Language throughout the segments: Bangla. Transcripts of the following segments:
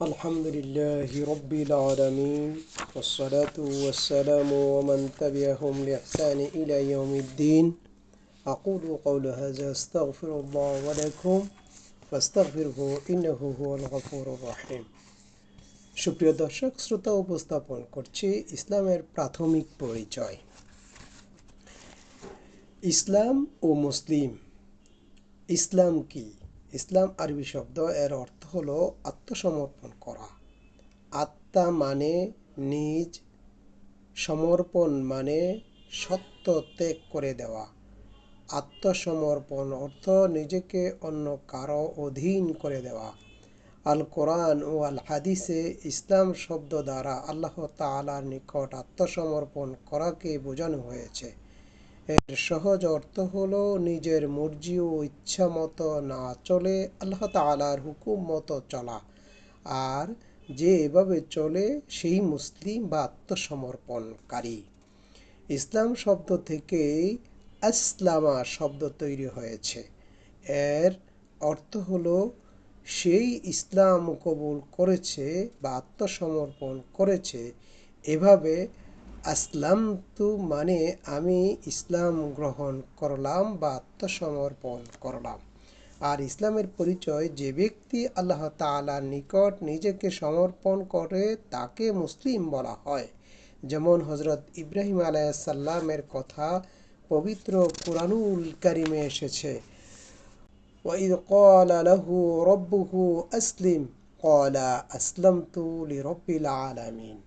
الحمد لله رب العالمين والصلاة والسلام ومن تبعهم لإحسان إلى يوم الدين أقول قول هذا أستغفر الله ولكم فاستغفره إنه هو الغفور الرحيم সুপ্রিয় দর্শক শ্রোতা উপস্থাপন করছি ইসলামের প্রাথমিক পরিচয় ইসলাম ও মুসলিম ইসলাম কি ইসলাম আরবি শব্দ এর অর্থ হলো আত্মসমর্পণ করা। আত্মা মানে নিজ সমর্পণ মানে সত্য ত্যাগ করে দেওয়া। আত্মসমর্পণ অর্থ নিজেকে অন্য কারও অধীন করে দেওয়া। আল কোরআন ও আল হাদিসে ইসলাম শব্দ দ্বারা আল্লাহ তালার নিকট আত্মসমর্পণ করাকে বোঝানো হয়েছে। এর সহজ অর্থ হলো নিজের মর্জি ও ইচ্ছা মতো না চলে, আল্লাহ তালার হুকুম মতো চলা। আর যে এভাবে চলে, সেই মুসলিম বা আত্মসমর্পণকারী। ইসলাম শব্দ থেকে আসলামা শব্দ তৈরি হয়েছে। এর অর্থ হলো, সেই ইসলাম কবুল করেছে বা আত্মসমর্পণ করেছে, এভাবে আসলাম তু মানে আমি ইসলাম গ্রহণ করলাম বা আত্মসমর্পণ করলাম আর ইসলামের পরিচয় যে ব্যক্তি আল্লাহ তালার নিকট নিজেকে সমর্পণ করে তাকে মুসলিম বলা হয় যেমন হজরত ইব্রাহিম আলাইসাল্লামের কথা পবিত্র কুরআনুল কারিমে এসেছে وإذ قال له ربه أسلم قال أسلمت لرب العالمين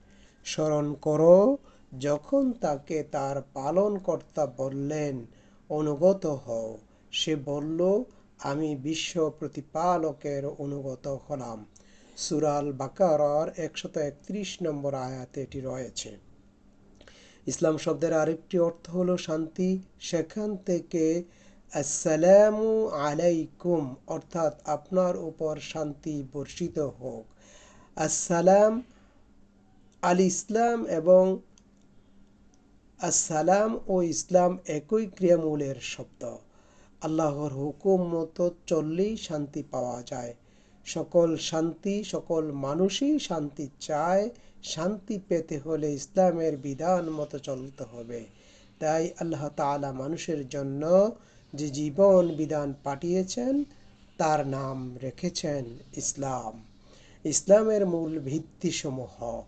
স্মরণ করো যখন তাকে তার পালনকর্তা বললেন, অনুগত হও। সে বলল, আমি বিশ্ব প্রতিপালকের অনুগত হলাম। সুরাল বাকারার একশত একত্রিশ নম্বর আয়াতে এটি রয়েছে। ইসলাম শব্দের আরেকটি অর্থ হলো শান্তি। সেখান থেকে আসসালামু আলাইকুম অর্থাৎ আপনার উপর শান্তি বর্ষিত হোক। আসসালাম আল ইসলাম এবং আসসালাম ও ইসলাম একই ক্রিয়ামূলের শব্দ। আল্লাহর হুকুম মতো চললেই শান্তি পাওয়া যায়। সকল শান্তি, সকল মানুষই শান্তি চায়। শান্তি পেতে হলে ইসলামের বিধান মতো চলতে হবে। তাই আল্লাহ তালা মানুষের জন্য যে জীবন বিধান পাঠিয়েছেন, তার নাম রেখেছেন ইসলাম। ইসলামের মূল ভিত্তিসমূহ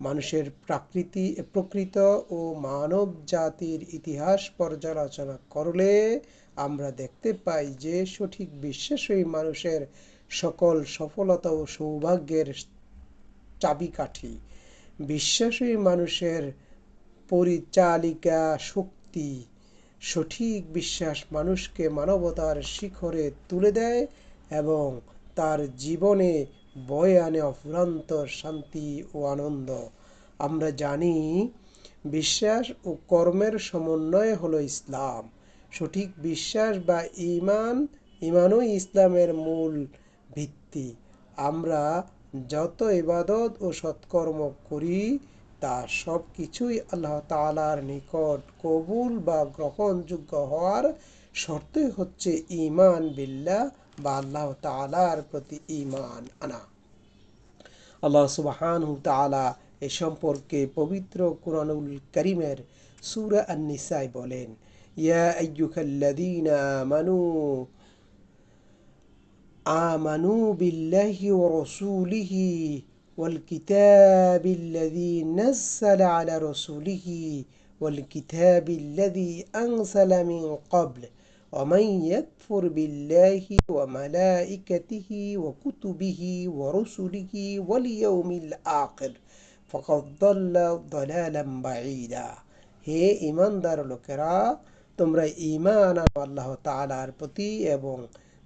মানুষের প্রাকৃতি প্রকৃত ও মানব জাতির ইতিহাস পর্যালোচনা করলে আমরা দেখতে পাই যে সঠিক বিশ্বাসই মানুষের সকল সফলতা ও সৌভাগ্যের চাবিকাঠি। বিশ্বাসই মানুষের পরিচালিকা শক্তি সঠিক বিশ্বাস মানুষকে মানবতার শিখরে তুলে দেয় এবং তার জীবনে বয়ে আনে অফুরান্ত শান্তি ও আনন্দ। আমরা জানি বিশ্বাস ও কর্মের সমন্বয় হলো ইসলাম। সঠিক বিশ্বাস বা ইমান ইমানই ইসলামের মূল ভিত্তি। আমরা যত ইবাদত ও সৎকর্ম করি, তা সব কিছুই আল্লাহ তালার নিকট কবুল বা গ্রহণযোগ্য হওয়ার শর্তই হচ্ছে ইমান বিল্লাহ বা আল্লাহ তালার প্রতি ইমান আনা আল্লাহ সুবাহান তালা এ সম্পর্কে পবিত্র কুরআনুল করিমের সুরা আন্নিসাই বলেন ইয়া আইয়ুহাল্লাযীনা আমানু আমানু বিল্লাহি ওয়া রাসূলিহি والكتاب الذي نزل على رسوله والكتاب الذي أنزل من قبل ومن يكفر بالله وملائكته وكتبه ورسله واليوم الآخر فقد ضل ضلالا بعيدا হে ইমানদার লোকেরা তোমরা ইমান আল্লাহ তালার প্রতি এবং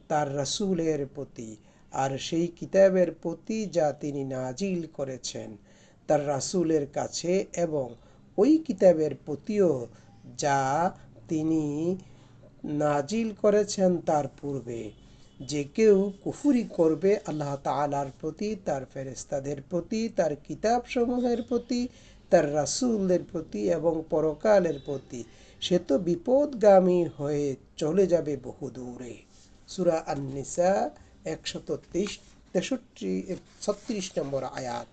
তার রসুলের প্রতি আর সেই কিতাবের প্রতি যা তিনি নাজিল করেছেন তার রাসুলের কাছে এবং ওই কিতাবের প্রতিও যা তিনি নাজিল করেছেন তার পূর্বে। যে কেউ কুফুরি করবে, আল্লাহ তালার প্রতি, তার ফেরেস্তাদের প্রতি, তার কিতাব সমূহের প্রতি, তার রাসুলদের প্রতি এবং পরকালের প্রতি, সে তো বিপদগামী হয়ে চলে যাবে বহু দূরে। সুরা আন্নিসা একশত তেষট্টি, ছত্রিশ নম্বর আয়াত।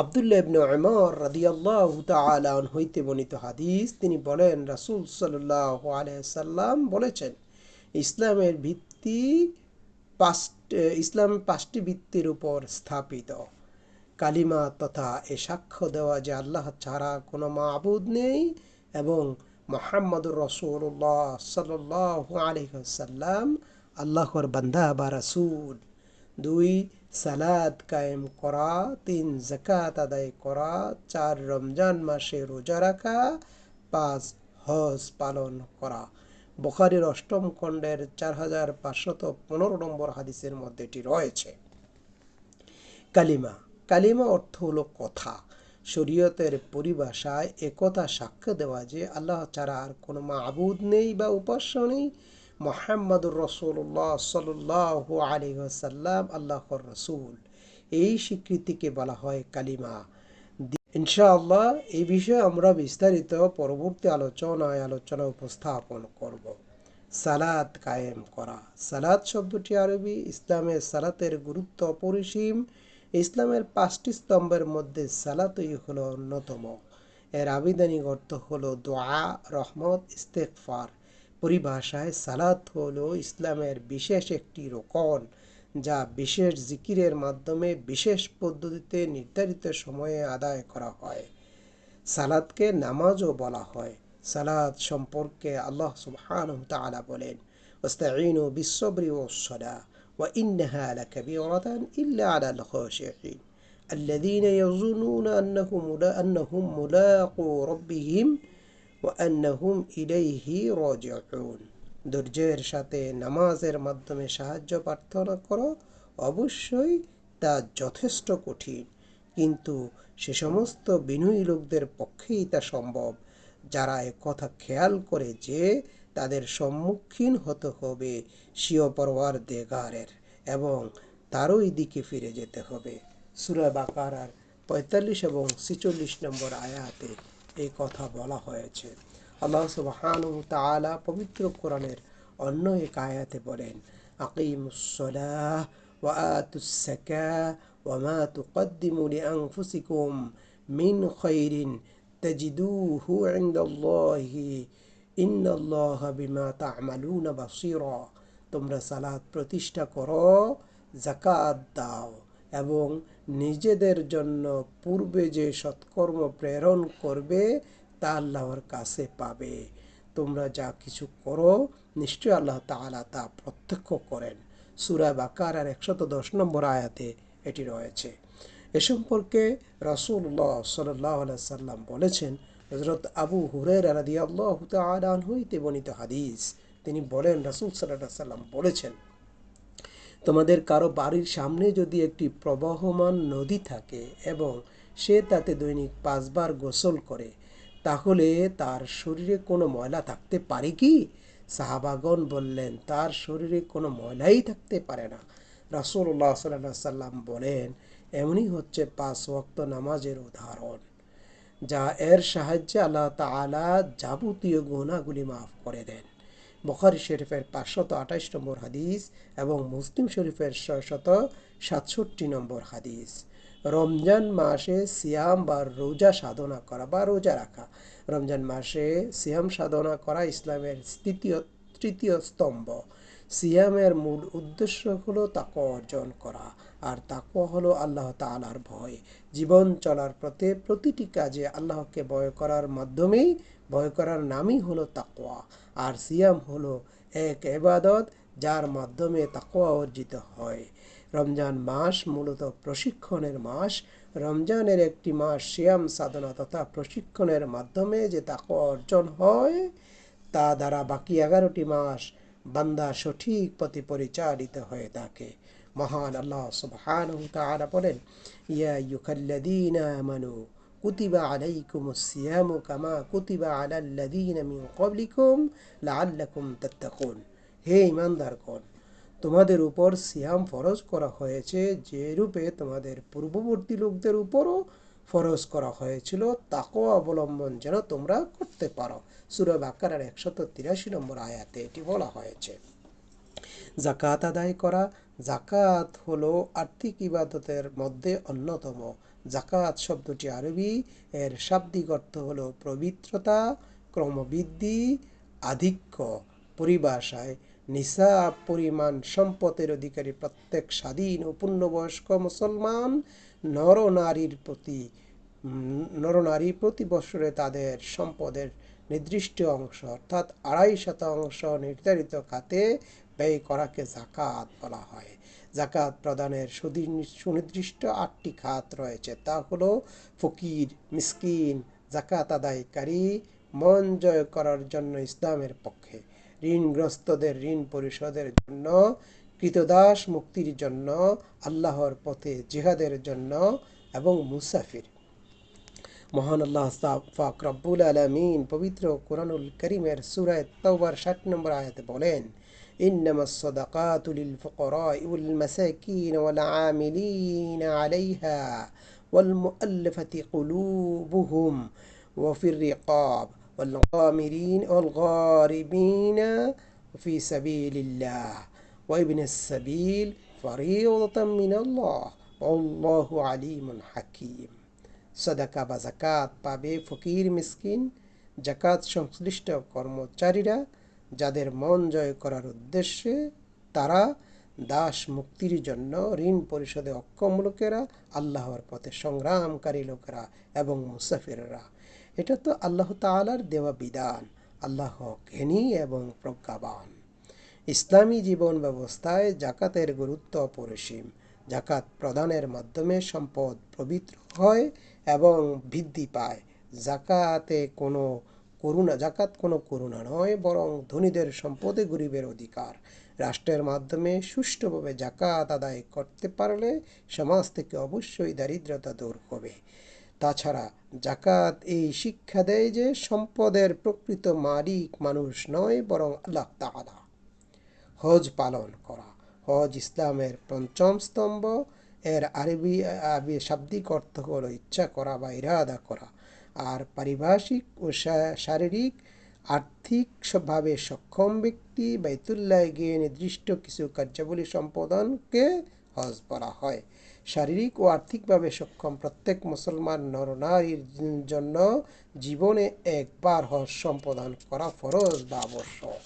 আবদুল্লাহ ইবনে উমর রাদিয়াল্লাহু তাআলা আনহু হইতে বর্ণিত হাদিস, তিনি বলেন, রাসূল সাল্লাল্লাহু আলাইহি সাল্লাম বলেছেন, ইসলামের ভিত্তি পাঁচ ইসলাম পাঁচটি ভিত্তির উপর স্থাপিত। কালিমা তথা এ সাক্ষ্য দেওয়া যে আল্লাহ ছাড়া কোনো মাবুদ নেই এবং মোহাম্মদুর রসুল্লাহ সাল্লাহ আলহাম আল্লাহর বান্দা বা রাসুল। দুই সালাদ কায়েম করা, তিন জাকাত আদায় করা, চার রমজান মাসে রোজা রাখা, পাঁচ হজ পালন করা। বখারির অষ্টম খণ্ডের চার হাজার পাঁচশত পনেরো নম্বর হাদিসের মধ্যে এটি রয়েছে। কালিমা কালিমা অর্থ হলো কথা। শরীয়তের পরিভাষায় একথা সাক্ষ্য দেওয়া যে আল্লাহ ছাড়া আর কোনো মাবুদ নেই বা উপাস্য নেই। মোহাম্মদুর রসুল্লাহ সাল্লাহ আলী সাল্লাম আল্লাহর রসুল। এই স্বীকৃতিকে বলা হয় কালিমা। ইনশাআল্লাহ এই বিষয়ে আমরা বিস্তারিত পরবর্তী আলোচনায় আলোচনা উপস্থাপন করব। সালাত কায়েম করা। সালাদ শব্দটি আরবি ইসলামের সালাতের গুরুত্ব অপরিসীম। ইসলামের পাঁচটি স্তম্ভের মধ্যে সালাতই হলো অন্যতম। এর আবিধানিক অর্থ হলো দোয়া, রহমত ইস্তেকফার পরিভাষায় সালাত হলো ইসলামের বিশেষ একটি রোকন যা বিশেষ জিকিরের মাধ্যমে বিশেষ পদ্ধতিতে নির্ধারিত সময়ে আদায় করা হয় সালাদকে নামাজও বলা হয় সালাদ সম্পর্কে আল্লাহ সুবহান তালা বলেন ওস্তাইনু বিশ্ববরি ও সদা وإنها لكبيرة إلا على الخاشعين الذين يظنون أنهم أنهم ملاقو ربهم ওয়ান্নাহুম ইলাইহি রাজিউন ধৈর্যের সাথে নামাজের মাধ্যমে সাহায্য প্রার্থনা করো অবশ্যই তা যথেষ্ট কঠিন। কিন্তু সে সমস্ত বিনয়ী লোকদের পক্ষেই তা সম্ভব। যারা কথা খেয়াল করে যে তাদের সম্মুখীন হতে হবে, স্বীয় পরওয়ার দেগারের এবং তারই দিকে ফিরে যেতে হবে। সুরা বাকারার পঁয়তাল্লিশ এবং ছেচল্লিশ নম্বর আয়াতে এই কথা বলা হয়েছে। আল্লাহ সুবাহান তালা পবিত্র কোরআনের অন্য এক আয়াতে বলেন আকিমুসলাহ ওয়াতুসাকা ওয়ামা তুকদ্দিমু লিআনফুসিকুম মিন খৈরিন তাজিদুহু ইনদাল্লাহি, ইন্নাল্লাহ বিমা তা'মালুনা বাসীরা, তোমরা সালাত প্রতিষ্ঠা করো, যাকাত দাও। এবং নিজেদের জন্য পূর্বে যে সৎকর্ম প্রেরণ করবে, তা আল্লাহর কাছে পাবে। তোমরা যা কিছু করো নিশ্চয় আল্লাহ তালা তা প্রত্যক্ষ করেন। সুরা বাকার আর একশত দশ নম্বর আয়াতে এটি রয়েছে। এ সম্পর্কে রসুল্লাহ সাল্লাহ সাল্লাম বলেছেন হজরত আবু হুরের রাদি আল্লাহ হইতে বর্ণিত হাদিস। তিনি বলেন, রাসুল সাল্লাহ সাল্লাম বলেছেন তোমাদের কারও বাড়ির সামনে যদি একটি প্রবাহমান নদী থাকে এবং সে তাতে দৈনিক পাঁচবার গোসল করে, তাহলে তার শরীরে কোনো ময়লা থাকতে পারে কি? সাহাবাগন বললেন, তার শরীরে কোনো ময়লাই থাকতে পারে না। রাসুল্লাহ সাল্লাহ সাল্লাম বলেন, এমনই হচ্ছে পাঁচ ওয়াক্ত নামাজের উদাহরণ, যা এর সাহায্যে আল্লাহ তালা যাবতীয় গুণাগুলি মাফ করে দেন। বখারি শরীফের পাঁচশত আঠাইশ নম্বর হাদিস এবং মুসলিম শরীফের ছয়শত সাতষট্টি নম্বর হাদিস। রমজান মাসে সিয়াম বা রোজা সাধনা করা বা রোজা রাখা। রমজান মাসে সিয়াম সাধনা করা ইসলামের তৃতীয় তৃতীয় স্তম্ভ। সিয়ামের মূল উদ্দেশ্য হলো তাকে অর্জন করা। আর তাকওয়া হলো আল্লাহ তালার ভয়। জীবন চলার পথে প্রতিটি কাজে আল্লাহকে ভয় করার মাধ্যমেই, ভয় করার নামই হলো তাকওয়া। আর সিয়াম হলো এক এবাদত যার মাধ্যমে তাকওয়া অর্জিত হয়। রমজান মাস মূলত প্রশিক্ষণের মাস। রমজানের একটি মাস সিয়াম সাধনা তথা প্রশিক্ষণের মাধ্যমে যে তাকওয়া অর্জন হয়, তা দ্বারা বাকি এগারোটি মাস বান্দা সঠিক পথে পরিচালিত হয়ে থাকে। মহান আল্লাহ সুবহানাহু তাআলা বলেন, ইয়া আইয়ুহাল্লাযীনা আমানু হে ঈমানদারগণ তোমাদের উপর সিয়াম ফরজ করা হয়েছে যে রূপে তোমাদের পূর্ববর্তী লোকদের উপরও ফরজ করা হয়েছিল। তাকেও অবলম্বন যেন তোমরা করতে পারো। সুরব আকারের একশত তিরাশি নম্বর আয়াতে এটি বলা হয়েছে। জাকাত আদায় করা জাকাত হলো আর্থিক ইবাদতের মধ্যে অন্যতম। জাকাত শব্দটি আরবি। এর শাব্দিক অর্থ হলো পবিত্রতা, ক্রমবৃদ্ধি, আধিক্য পরিভাষায় নিসা পরিমাণ সম্পদের অধিকারী প্রত্যেক স্বাধীন ও পূর্ণবয়স্ক মুসলমান নর নারীর প্রতি নরনারী প্রতি বছরে তাদের সম্পদের নির্দিষ্ট অংশ, অর্থাৎ আড়াই শতাংশ নির্ধারিত খাতে ব্যয় করাকে জাকাত বলা হয়। জাকাত প্রদানের সুনির্দিষ্ট আটটি খাত রয়েছে। তা হলো ফকির, মিসকিন, জাকাত আদায়কারী, মন জয় করার জন্য ইসলামের পক্ষে, ঋণগ্রস্তদের ঋণ পরিশোধের জন্য, কৃতদাস মুক্তির জন্য, আল্লাহর পথে জিহাদের জন্য এবং মুসাফির। মহান আল্লাহ রব্বুল আলমিন পবিত্র কোরআনুল করিমের সুরায় তওবার ষাট নম্বর আয়াতে বলেন إنما الصدقات للفقراء والمساكين والعاملين عليها والمؤلفة قلوبهم وفي الرقاب والغامرين والغاربين في سبيل الله وابن السبيل فريضة من الله والله عليم حكيم সদাকা বা জাকাত পাবে ফকির মিসকিন জাকাত সংশ্লিষ্ট কর্মচারীরা যাদের মন জয় করার উদ্দেশ্যে তারা দাস মুক্তির জন্য ঋণ পরিশোধে অক্ষম লোকেরা, আল্লাহর পথে সংগ্রামকারী লোকেরা এবং মুসাফিররা। এটা তো আল্লাহ তাআলার দেওয়া বিধান। আল্লাহ জ্ঞানী এবং প্রজ্ঞাবান। ইসলামী জীবন ব্যবস্থায় জাকাতের গুরুত্ব অপরিসীম। জাকাত প্রদানের মাধ্যমে সম্পদ পবিত্র হয় এবং বৃদ্ধি পায়। জাকাতে কোনো করুণা জাকাত কোনো করুণা নয়, বরং ধনীদের সম্পদে গরিবের অধিকার। রাষ্ট্রের মাধ্যমে সুষ্ঠুভাবে জাকাত আদায় করতে পারলে সমাজ থেকে অবশ্যই দারিদ্রতা দূর হবে। তাছাড়া জাকাত এই শিক্ষা দেয় যে সম্পদের প্রকৃত মালিক মানুষ নয়, বরং আল্লাহ তাআলা। হজ পালন করা। হজ ইসলামের পঞ্চম স্তম্ভ। এর আরবি আরবি শাব্দিক অর্থ হলো ইচ্ছা করা বা ইরাদা করা। আর পারিভাষিক ও শারীরিক আর্থিকভাবে সক্ষম ব্যক্তি বাইতুল্লাহ গিয়ে নির্দিষ্ট কিছু কার্যাবলী সম্পাদনকে হজ বলা হয়। শারীরিক ও আর্থিকভাবে সক্ষম প্রত্যেক মুসলমান নরনারীর জন্য জীবনে একবার হজ সম্পাদন করা ফরজ বা আবশ্যক।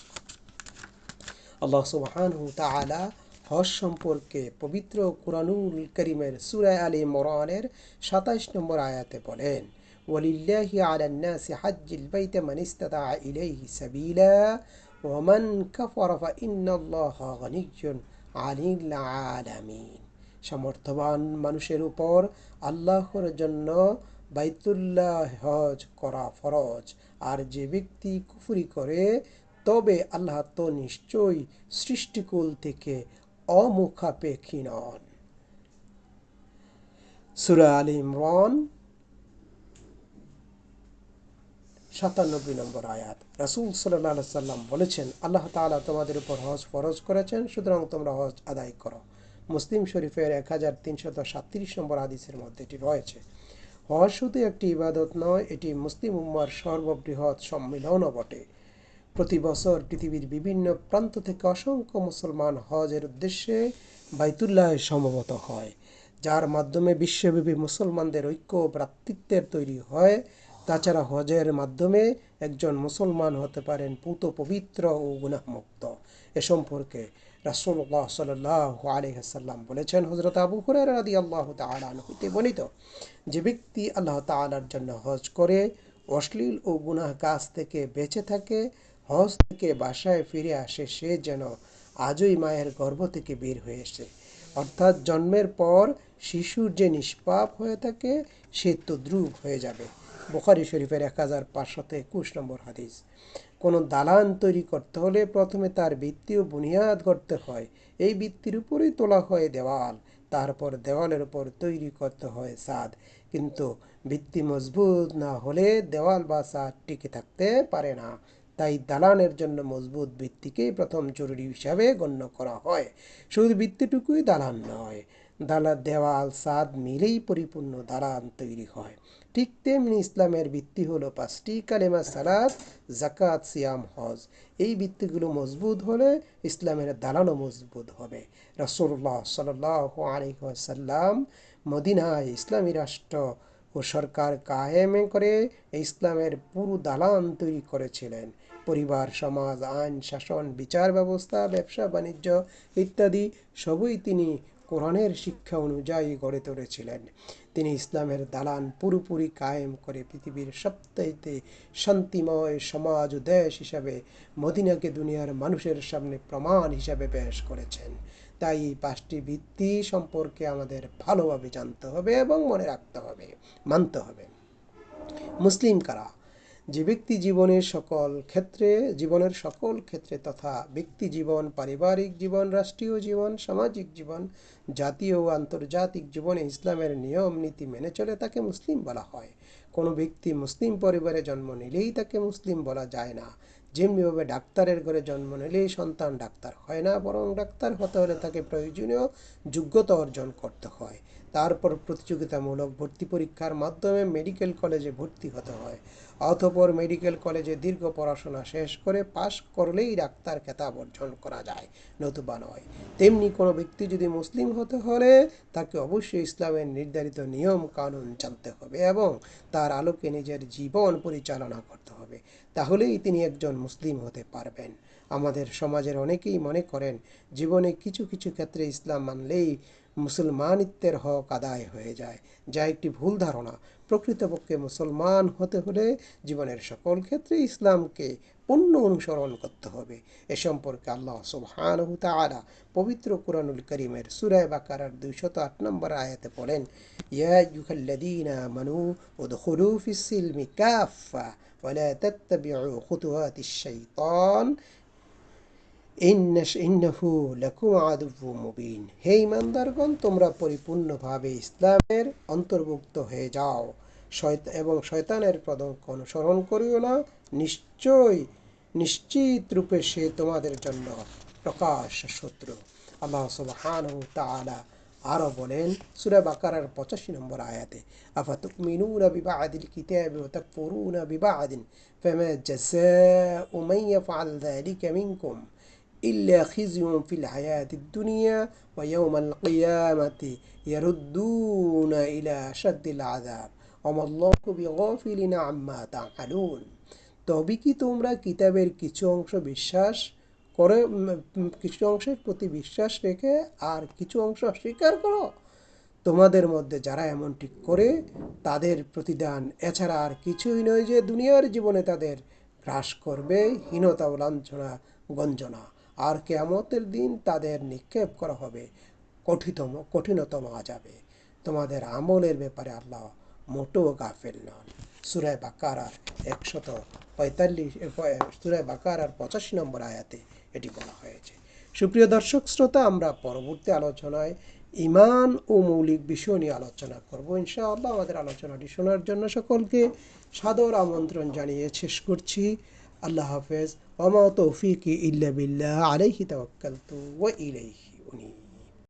আল্লাহ সুবহানাহু তাআলা হজ সম্পর্কে পবিত্র কুরানুল করিমের সুরায় আলী ইমরানের 27 নম্বর আয়াতে বলেন ওয়ালিল্লাহি আলান নাসি হাজ্জিল বাইত মান ইসতাতা ইলাইহি সাবিলা ওয়ামান কাফারা ফাইন্নাল্লাহা গানিয়্যুন আনিল আলামিন সমর্থবান মানুষের উপর আল্লাহর জন্য বাইতুল্লাহ হজ করা ফরজ। আর যে ব্যক্তি কুফুরি করে, তবে আল্লাহ তো নিশ্চয়ই সৃষ্টিকুল থেকে অমুখাপেক্ষী নন। সুরা আল ইমরান সাতানব্বই নম্বর আয়াত। রাসুল সাল্লাহ সাল্লাম বলেছেন, আল্লাহ তাআলা তোমাদের উপর হজ ফরজ করেছেন, সুতরাং তোমরা হজ আদায় করো। মুসলিম শরীফের এক হাজার তিনশত সাতত্রিশ নম্বর হাদিসের মধ্যে এটি রয়েছে। হজ শুধু একটি ইবাদত নয়, এটি মুসলিম উম্মার সর্ববৃহৎ সম্মিলনও বটে। প্রতি বছর পৃথিবীর বিভিন্ন প্রান্ত থেকে অসংখ্য মুসলমান হজের উদ্দেশ্যে বাইতুল্লাহে সমবেত হয়, যার মাধ্যমে বিশ্বব্যাপী মুসলমানদের ঐক্য ভ্রাতৃত্বের তৈরি হয়। তাছাড়া হজের মাধ্যমে একজন মুসলমান হতে পারেন পুত পবিত্র ও গুনাহমুক্ত। এ সম্পর্কে রাসূলুল্লাহ সাল্লাল্লাহু আলাইহি ওয়াসাল্লাম বলেছেন, হযরত আবু হুরায়রা রাদিয়াল্লাহু তাআলা আনহু হতে বর্ণিত, যে ব্যক্তি আল্লাহ তাআলার জন্য হজ করে, অশ্লীল ও গুনাহ কাজ থেকে বেঁচে থাকে, হজ থেকে বাসায় ফিরে আসে, সে যেন আজই মায়ের গর্ভ থেকে বের হয়ে এসে অর্থাৎ জন্মের পর শিশুর যে নিষ্পাপ হয়ে থাকে, সে তদ্রুপ হয়ে যাবে। বুখারি শরীফের এক হাজার পাঁচশত একুশ নম্বর হাদিস। কোনো দালান তৈরি করতে হলে প্রথমে তার ভিত্তি ও বুনিয়াদ করতে হয়। এই ভিত্তির উপরেই তোলা হয় দেওয়াল। তারপর দেওয়ালের উপর তৈরি করতে হয় সাদ। কিন্তু ভিত্তি মজবুত না হলে দেওয়াল বা সাদ টিকে থাকতে পারে না। তাই দালানের জন্য মজবুত ভিত্তিকেই প্রথম জরুরি হিসাবে গণ্য করা হয়। শুধু ভিত্তিটুকুই দালান নয়, দালা, দেওয়াল, সাদ মিলেই পরিপূর্ণ দালান তৈরি হয়। ঠিক তেমনি ইসলামের ভিত্তি হলো পাঁচটি কালেমা সালাদ জাকাত সিয়াম, হজ। এই ভিত্তিগুলো মজবুত হলে ইসলামের দালানও মজবুত হবে। রসুল্লাহ সাল সাল্লাম মদিনায় ইসলামী রাষ্ট্র ও সরকার কায়েম করে ইসলামের পুরো দালান তৈরি করেছিলেন। পরিবার, সমাজ, আইন, শাসন, বিচার ব্যবস্থা, ব্যবসা, বাণিজ্য ইত্যাদি সবই তিনি কোরআনের শিক্ষা অনুযায়ী গড়ে তুলেছিলেন। তিনি ইসলামের দালান পুরোপুরি কায়েম করে পৃথিবীর সপ্তাহে শান্তিময় সমাজ ও দেশ হিসাবে মদিনাকে দুনিয়ার মানুষের সামনে প্রমাণ হিসাবে পেশ করেছেন। তাই এই পাঁচটি ভিত্তি সম্পর্কে আমাদের ভালোভাবে জানতে হবে এবং মনে রাখতে হবে, মানতে হবে। মুসলিম কারা? যে ব্যক্তি জীবনের সকল ক্ষেত্রে, জীবনের সকল ক্ষেত্রে তথা ব্যক্তি জীবন, পারিবারিক জীবন, রাষ্ট্রীয় জীবন, সামাজিক জীবন, জাতীয় ও আন্তর্জাতিক জীবনে ইসলামের নিয়ম, নীতি মেনে চলে তাকে মুসলিম বলা হয়। কোনো ব্যক্তি মুসলিম পরিবারে জন্ম নিলেই তাকে মুসলিম বলা যায় না। যেমনিভাবে ডাক্তারের ঘরে জন্ম নিলেই সন্তান ডাক্তার হয় না, বরং ডাক্তার হতে হলে তাকে প্রয়োজনীয় যোগ্যতা অর্জন করতে হয়। তারপর প্রতিযোগিতামূলক ভর্তি পরীক্ষার মাধ্যমে মেডিকেল কলেজে ভর্তি হতে হয়। অতপর মেডিকেল কলেজে দীর্ঘ পড়াশোনা শেষ করে পাশ করলেই ডাক্তার খেতাব অর্জন করা যায়, নতুবা নয়। তেমনি কোনো ব্যক্তি যদি মুসলিম হতে হলে তাকে অবশ্যই ইসলামের নির্ধারিত নিয়ম কানুন জানতে হবে এবং তার আলোকে নিজের জীবন পরিচালনা করতে হবে। তাহলেই তিনি একজন মুসলিম হতে পারবেন। আমাদের সমাজের অনেকেই মনে করেন, জীবনে কিছু কিছু ক্ষেত্রে ইসলাম মানলেই মুসলমানিত্বের হক আদায় হয়ে যায়। যা একটি ভুল ধারণা। প্রকৃতপক্ষে মুসলমান হতে হলে জীবনের সকল ক্ষেত্রে ইসলামকে পূর্ণ অনুসরণ করতে হবে। এ সম্পর্কে আল্লাহ সুবহানহু তাআলা পবিত্র কুরআনুল করিমের সূরা বাকারার 208 নম্বর আয়াতে বলেন, ইয়া আইয়ুহাল্লাযীনা আমানু উদখুলু ফিস সিলমি কাফা তাত্তাবিউ খুতুওয়াতিশ শাইতান। হে ইমানদারগণ, তোমরা পরিপূর্ণভাবে ইসলামের অন্তর্ভুক্ত হয়ে যাও। এবং শয়তানের পদঙ্ক অনুসরণ করিও না। নিশ্চয়, নিশ্চিত রূপে সে তোমাদের জন্য প্রকাশ শত্রু। আল্লাহ সুবহানাহু তাআলা আরও বলেন, সুরা বাকারার পঁচাশি নম্বর আয়াতে, আফাতুমিনুনা বিবাদিল কিতাবি ওয়া তাকফুরুনা বিবাদিন, ফামা জাযাউ মান ইয়াফআল যালিকা মিনকুম। إلا خزي في الحياة الدنيا ويوم القيامة يردون إلى شد العذاب وما الله بغافل عما تعملون তবে কি তোমরা কিতাবের কিছু অংশ বিশ্বাস করে কিছু অংশের প্রতি বিশ্বাস রেখে আর কিছু অংশ অস্বীকার করো তোমাদের মধ্যে যারা এমনটি করে তাদের প্রতিদান এছাড়া আর কিছুই নয় যে দুনিয়ার জীবনে তাদের হ্রাস করবে হীনতা ও লাঞ্ছনা গঞ্জনা আর কেয়ামতের দিন তাদের নিক্ষেপ করা হবে। কঠিনতম কঠিনতম আজাবে তোমাদের আমলের ব্যাপারে আল্লাহ মোটো গাফেল নন। সুরায় বাকারার একশত পঁয়তাল্লিশ সুরায় বাকারার পঁচাশি নম্বর আয়াতে এটি বলা হয়েছে। সুপ্রিয় দর্শক, শ্রোতা, আমরা পরবর্তী আলোচনায় ইমান ও মৌলিক বিষয় নিয়ে আলোচনা করব। ইনশাআল্লাহ আমাদের আলোচনাটি শোনার জন্য সকলকে সাদর আমন্ত্রণ জানিয়ে শেষ করছি। আল্লাহ হাফেজ। وما توفيقي إلا بالله عليه توكلت وإليه أنيب.